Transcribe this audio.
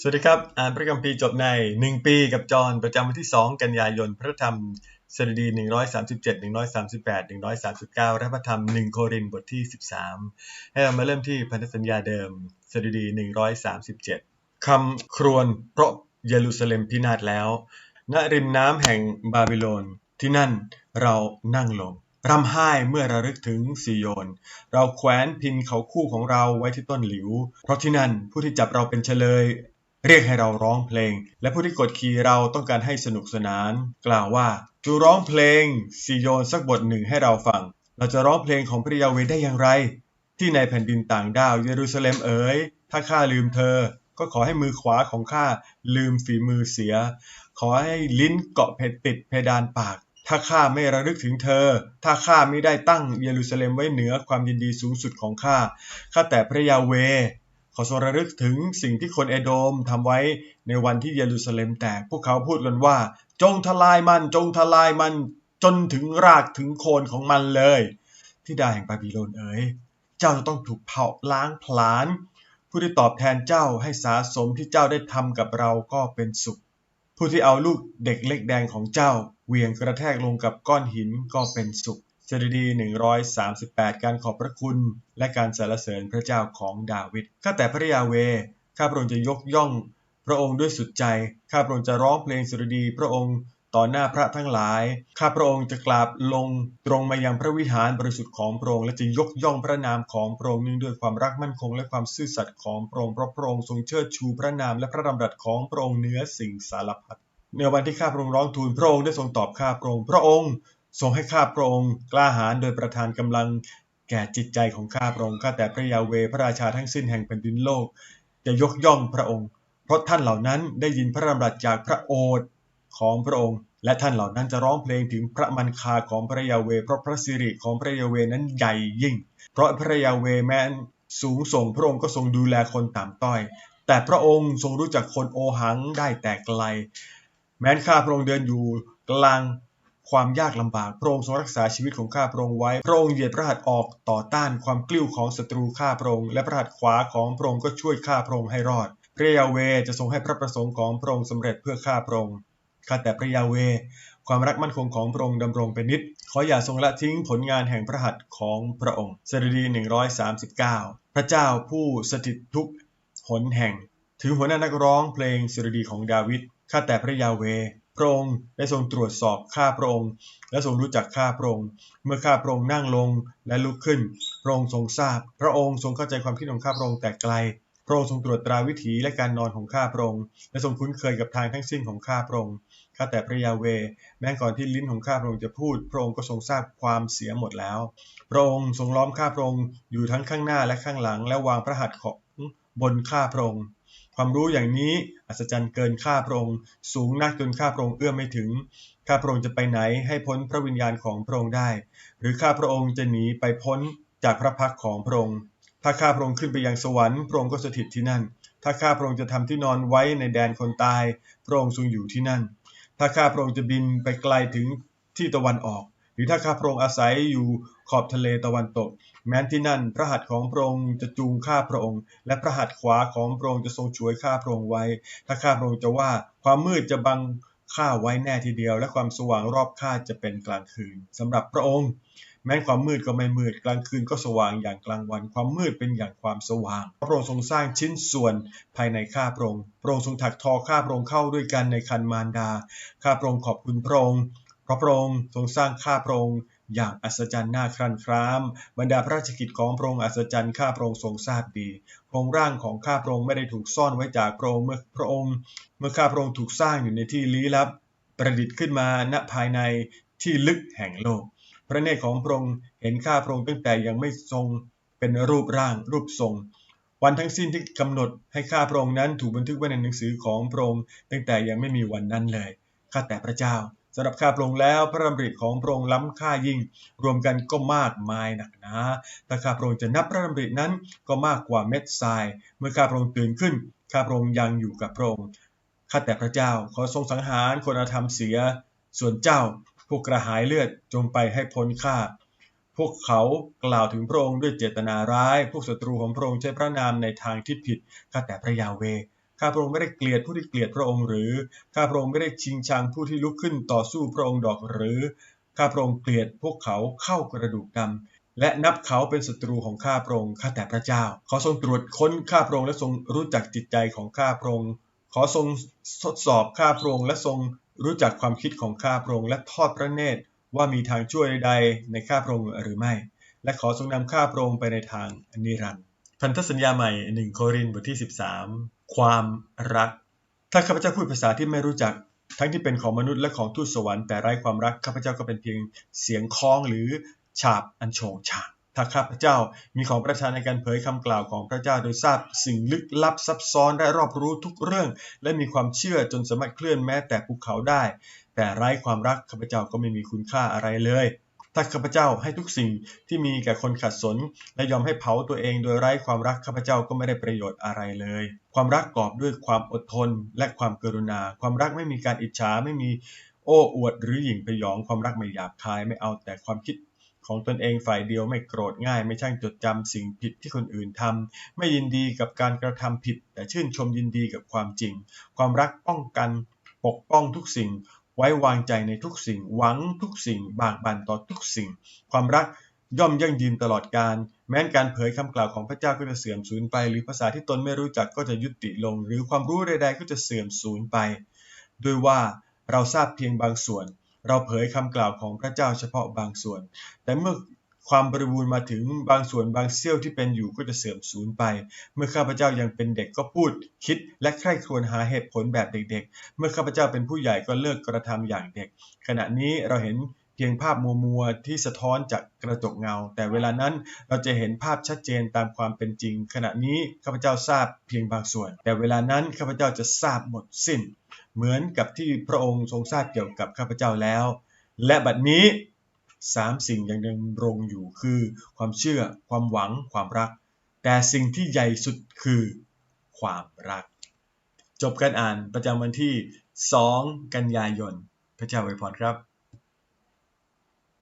สวัสดีครับ อ่านพระคัมภีร์จบใน 1 ปีกับจอห์นประจำวันที่ 2 กันยายน พระธรรมสดุดี 137 138 139 และพระธรรม 1 โครินบทที่ 13 ให้เรามาเริ่มที่พันธสัญญาเดิมสดุดี 137 คำครวญเพราะเยรูซาเล็มพินาศแล้ว ณ ริมน้ำแห่งบาบิโลน ที่นั่นเรานั่งลงร่ำไห้เมื่อระลึกถึงซีโยน เราแขวนพินเขาคู่ของเราไว้ที่ต้นหลิว เพราะที่นั่นผู้ที่จับเราเป็นเฉลย เรียกให้เราร้องเพลง และผู้ที่กดขี่เราต้องการให้สนุกสนาน กล่าวว่าจูร้องเพลงซีโยนสักบทหนึ่งให้เราฟัง เราจะร้องเพลงของพระยาเวได้อย่างไร ที่ในแผ่นดินต่างดาวเยรูซาเล็มเอ๋ยถ้าข้าลืมเธอ ก็ขอให้มือขวาของข้าลืมฝีมือเสีย ขอให้ลิ้นเกาะเพดติดเพดานปาก ถ้าข้าไม่ระลึกถึงเธอ ถ้าข้าไม่ได้ตั้งเยรูซาเล็มไว้เหนือความยินดีสูงสุดของข้าข้าแต่พระยาเว ห์ขอทรงระลึกถึงสิ่งที่คนเอโดมทำไว้ในวันที่เยรูซาเล็มแตก พวกเขาพูดกันว่า จงทลายมัน จงทลายมัน จนถึงรากถึงโคนของมันเลยที่ดาแห่งบาบิโลนเอ๋ย เจ้าจะต้องถูกเผาล้างผลาญ ผู้ที่ตอบแทนเจ้าให้สาสมที่เจ้าได้ทำกับเราก็เป็นสุข ผู้ที่เอาลูกเด็กเล็กแดงของเจ้าเหวี่ยงกระแทกลงกับก้อนหินก็เป็นสุข สดุดี 138 การขอบพระคุณ และการสรรเสริญพระเจ้าของดาวิด ข้าแต่พระยาเว ข้าพระองค์จะยกย่อง พระองค์ด้วยสุดใจ ข้าพระองค์จะร้องเพลงสดุดี พระองค์ต่อหน้าพระทั้งหลาย ข้าพระองค์จะกราบลงตรงมายังพระวิหารบริสุทธิ์ของพระองค์ และจะยกย่องพระนามของพระองค์นื่งด้วยความรักมั่นคง และความซื่อสัตย์ของพระองค์ เพราะพระองค์ทรงเชิดชูพระนามและพระดำรัสของพระองค์เหนือสิ่งสารพัดในวันที่ข้าพระองค์ร้องทูลพระองค์ได้ทรงตอบข้าพระองค์ พระองค์ ทรงให้ข้าพระองค์กล้าหาญโดยประทานกำลังแก่จิตใจของข้าพระองค์ข้าแต่พระยาเวพระราชาทั้งสิ้นแห่งแผ่นดินโลก จะยกย่องพระองค์ เพราะท่านเหล่านั้นได้ยินพระดำรัสจากพระโอษฐ์ของพระองค์ และท่านเหล่านั้นจะร้องเพลงถึงพระมันคาของพระยาเว เพราะพระสิริของพระยาเวนั้นใหญ่ยิ่ง เพราะพระยาเวแม้นสูงส่งพระองค์ก็ทรงดูแลคนต่ำต้อย แต่พระองค์ทรงรู้จักคนโอหังได้แต่ไกล แม้นข้าพระองค์เดินอยู่กลาง ความยากลำบาก พระองค์ทรงรักษาชีวิตของข้าพระองค์ไว้ พระองค์เหยียดพระหัตถ์ออกต่อต้านความกลิ้วของศัตรูข้าพระองค์ และพระหัตถ์ขวาของพระองค์ก็ช่วยข้าพระองค์ให้รอด พระยาเวจะทรงให้พระประสงค์ของพระองค์สำเร็จเพื่อข้าพระองค์ข้าแต่พระยาเว ความรักมั่นคงของพระองค์ดำรงเป็นนิจ ขออย่าทรงละทิ้งผลงานแห่งพระหัตถ์ของพระองค์สดุดี 139 พระเจ้าผู้สถิตทุกหนแห่ง ถือหัวหน้านักร้องเพลงสดุดีของดาวิด ข้าแต่พระยาเว พระองค์ได้ทรงตรวจสอบข้าพระองค์ และทรงรู้จักข้าพระองค์ เมื่อข้าพระองค์นั่งลงและลุกขึ้น พระองค์ทรงทราบ พระองค์ทรงเข้าใจความคิดของข้าพระองค์แต่ไกล พระองค์ทรงตรวจตราวิถีและการนอนของข้าพระองค์ และทรงคุ้นเคยกับทางทั้งสิ้นของข้าพระองค์ ข้าแต่พระยาเว แม้ก่อนที่ลิ้นของข้าพระองค์จะพูด พระองค์ก็ทรงทราบความเสียหมดแล้ว พระองค์ทรงล้อมข้าพระองค์อยู่ทั้งข้างหน้าและข้างหลัง และวางพระหัตถ์ของบนข้าพระองค์ ความรู้อย่างนี้อัศจรรย์เกินข้าพระองค์สูงนักจนข้าพระองค์เอื้อมไม่ถึง ข้าพระองค์จะไปไหนให้พ้นพระวิญญาณของพระองค์ได้ หรือข้าพระองค์จะหนีไปพ้นจากพระพักของพระองค์ ถ้าข้าพระองค์ขึ้นไปยังสวรรค์พระองค์ก็สถิตที่นั่น ถ้าข้าพระองค์จะทำที่นอนไว้ในแดนคนตาย พระองค์ทรงอยู่ที่นั่น ถ้าข้าพระองค์จะบินไปไกลถึงที่ตะวันออก หรือถ้าข้าพระองค์อาศัยอยู่ขอบทะเลตะวันตก แม้นที่นั่นพระหัตถ์ของพระองค์จะจูงข้าพระองค์ และพระหัตถ์ขวาของพระองค์จะทรงช่วยข้าพระองค์ไว้ ถ้าข้าพระองค์จะว่าความมืดจะบังข้าไว้แน่ทีเดียว และความสว่างรอบข้าจะเป็นกลางคืนสำหรับพระองค์ แม้นความมืดก็ไม่มืดกลางคืนก็สว่างอย่างกลางวัน ความมืดเป็นอย่างความสว่าง พระองค์ทรงสร้างชิ้นส่วนภายในข้าพระองค์พระองค์ทรงถักทอข้าพระองค์เข้าด้วยกันในคันมารดาข้าพระองค์ขอบคุณพระองค์ เพราะพระองค์ทรงสร้างข้าพระองค์อย่างอัศจรรย์น่าครั่นคราม บรรดาพระราชกิจของพระองค์อัศจรรย์ข้าพระองค์ทรงทราบดีโครงร่างของข้าพระองค์ไม่ได้ถูกซ่อนไว้จากพระองค์เมื่อพระองค์ เมื่อข้าพระองค์ถูกสร้างอยู่ในที่ลี้ลับ ประดิษฐ์ขึ้นมาณภายในที่ลึกแห่งโลก พระเนตรของพระองค์เห็นข้าพระองค์ตั้งแต่ยังไม่ทรงเป็นรูปร่างรูปทรง วันทั้งสิ้นที่กำหนดให้ข้าพระองค์นั้นถูกบันทึกไว้ในหนังสือของพระองค์ตั้งแต่ยังไม่มีวันนั้นเลยข้าแต่พระเจ้า สำหรับข้าพระองค์แล้วพระดำริของพระองค์ล้ำค่ายิ่ง รวมกันก็มากมายหนักหนาถ้าข้าพระองค์จะนับพระดำรินั้นก็มากกว่าเม็ดทราย เมื่อข้าพระองค์ตื่นขึ้น ข้าพระองค์ยังอยู่กับพระองค์ข้าแต่พระเจ้าขอทรงสังหารคนอาธรรมเสีย ส่วนเจ้าพวกกระหายเลือดจงไปให้พ้นข้าพวกเขากล่าวถึงพระองค์ด้วยเจตนาร้าย พวกศัตรูของพระองค์ใช้พระนามในทางที่ผิดข้าแต่พระยาเว ข้าพระองค์ไม่ได้เกลียดผู้ที่เกลียดพระองค์หรือ ข้าพระองค์ไม่ได้ชิงชังผู้ที่ลุกขึ้นต่อสู้พระองค์ดอกหรือ ข้าพระองค์เกลียดพวกเขาเข้ากระดูกดำและนับเขาเป็นศัตรูของข้าพระองค์ข้าแต่พระเจ้า ขอทรงตรวจค้นข้าพระองค์และทรงรู้จักจิตใจของข้าพระองค์ ขอทรงทดสอบข้าพระองค์และทรงรู้จักความคิดของข้าพระองค์และทอดพระเนตรว่ามีทางช่วยใดในข้าพระองค์หรือไม่ และขอทรงนำข้าพระองค์ไปในทางนิรันดร์ พันธสัญญาใหม่1โครินบทที่ 13 ความรัก ถ้าข้าพเจ้าพูดภาษาที่ไม่รู้จัก ทั้งที่เป็นของมนุษย์และของทูตสวรรค์แต่ไร้ความรักข้าพเจ้าก็เป็นเพียงเสียงคล้องหรือฉาบอันโฉงฉางถ้าข้าพเจ้ามีของประทานในการเผยคำกล่าวของพระเจ้าโดยทราบสิ่งลึกลับซับซ้อนและรอบรู้ทุกเรื่อง และมีความเชื่อจนสามารถเคลื่อนแม้แต่ภูเขาได้ แต่ไร้ความรักข้าพเจ้าก็ไม่มีคุณค่าอะไรเลย ถ้าข้าพเจ้าให้ทุกสิ่งที่มีแก่คนขัดสน และยอมให้เผาตัวเองโดยไร้ความรักข้าพเจ้าก็ไม่ได้ประโยชน์อะไรเลย ความรักกอบด้วยความอดทนและความกรุณา ความรักไม่มีการอิจฉาไม่มีโอ้อวดหรือหยิ่งพยองความรักไม่หยาบคายไม่เอาแต่ความคิดของตนเองฝ่ายเดียวไม่โกรธง่าย ไม่ช่างจดจำสิ่งผิดที่คนอื่นทำไม่ยินดีกับการกระทำผิด แต่ชื่นชมยินดีกับความจริง ความรักป้องกัน ปกป้องทุกสิ่ง ไว้วางใจในทุกสิ่ง หวังทุกสิ่ง บากบั่นต่อทุกสิ่ง ความรักย่อมยั่งยืนตลอดการ แม้นการเผยคำกล่าวของพระเจ้าก็จะเสื่อมสูญไป หรือภาษาที่ตนไม่รู้จักก็จะยุติลง หรือความรู้ใดๆก็จะเสื่อมสูญไป ด้วยว่าเราทราบเพียงบางส่วน เราเผยคำกล่าวของพระเจ้าเฉพาะบางส่วน แต่เมื่อ ความบริบูรณ์มาถึงบางส่วนบางเสี้ยวที่เป็นอยู่ก็จะเสื่อมสูญไป เมื่อข้าพเจ้ายังเป็นเด็กก็พูด คิดและใคร่ครวญหาเหตุผลแบบเด็ก ๆ เมื่อข้าพเจ้าเป็นผู้ใหญ่ก็เลิกกระทำอย่างเด็ก ขณะนี้เราเห็นเพียงภาพมัวๆที่สะท้อนจากกระจกเงา แต่เวลานั้นเราจะเห็นภาพชัดเจนตามความเป็นจริง ขณะนี้ข้าพเจ้าทราบเพียงบางส่วน แต่เวลานั้นข้าพเจ้าจะทราบหมดสิ้น เหมือนกับที่พระองค์ทรงทราบเกี่ยวกับข้าพเจ้าแล้ว และบัดนี้ สามสิ่งยังดำรงอยู่คือ ความเชื่อ ความหวัง ความรัก แต่สิ่งที่ใหญ่สุดคือ ความรัก จบการอ่านประจำวันที่ 2 กันยายน พระเจ้าอวยพรครับ